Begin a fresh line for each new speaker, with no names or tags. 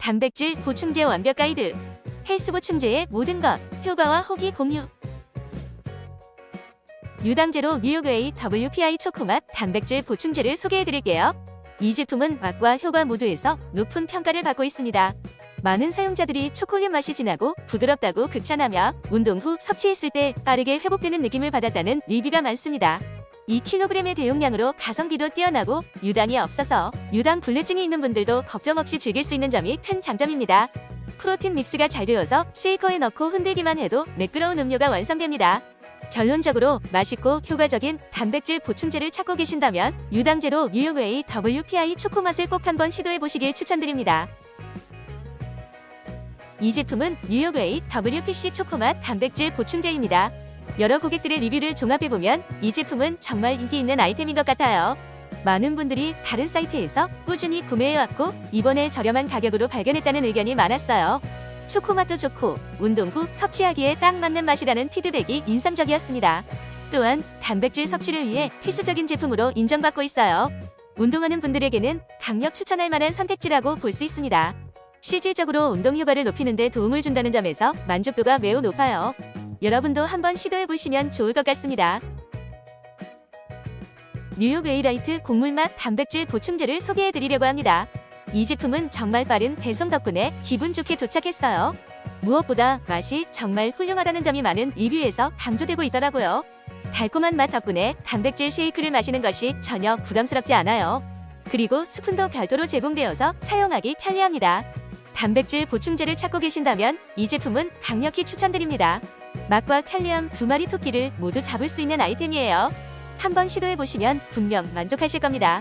단백질 보충제 완벽 가이드. 헬스 보충제의 모든 것, 효과와 후기 공유. 유당제로 뉴욕웨이 WPI 초코맛 단백질 보충제를 소개해드릴게요. 이 제품은 맛과 효과 모두에서 높은 평가를 받고 있습니다. 많은 사용자들이 초콜릿 맛이 진하고 부드럽다고 극찬하며 운동 후 섭취했을 때 빠르게 회복되는 느낌을 받았다는 리뷰가 많습니다. 2kg의 대용량으로 가성비도 뛰어나고 유당이 없어서 유당 불내증이 있는 분들도 걱정 없이 즐길 수 있는 점이 큰 장점입니다. 프로틴 믹스가 잘 되어서 쉐이커에 넣고 흔들기만 해도 매끄러운 음료가 완성됩니다. 결론적으로 맛있고 효과적인 단백질 보충제를 찾고 계신다면 유당제로 뉴욕웨이 WPI 초코맛을 꼭 한번 시도해 보시길 추천드립니다. 이 제품은 뉴욕웨이 WPC 초코맛 단백질 보충제입니다. 여러 고객들의 리뷰를 종합해보면 이 제품은 정말 인기 있는 아이템인 것 같아요. 많은 분들이 다른 사이트에서 꾸준히 구매해왔고 이번에 저렴한 가격으로 발견했다는 의견이 많았어요. 초코맛도 좋고 운동 후 섭취하기에 딱 맞는 맛이라는 피드백이 인상적이었습니다. 또한 단백질 섭취를 위해 필수적인 제품으로 인정받고 있어요. 운동하는 분들에게는 강력 추천할 만한 선택지라고 볼 수 있습니다. 실질적으로 운동 효과를 높이는 데 도움을 준다는 점에서 만족도가 매우 높아요. 여러분도 한번 시도해 보시면 좋을 것 같습니다. 뉴욕 웨이라이트 곡물맛 단백질 보충제를 소개해 드리려고 합니다. 이 제품은 정말 빠른 배송 덕분에 기분 좋게 도착했어요. 무엇보다 맛이 정말 훌륭하다는 점이 많은 리뷰에서 강조되고 있더라고요. 달콤한 맛 덕분에 단백질 쉐이크를 마시는 것이 전혀 부담스럽지 않아요. 그리고 스푼도 별도로 제공되어서 사용하기 편리합니다. 단백질 보충제를 찾고 계신다면 이 제품은 강력히 추천드립니다. 맛과 편리함 두 마리 토끼를 모두 잡을 수 있는 아이템이에요. 한번 시도해 보시면 분명 만족하실 겁니다.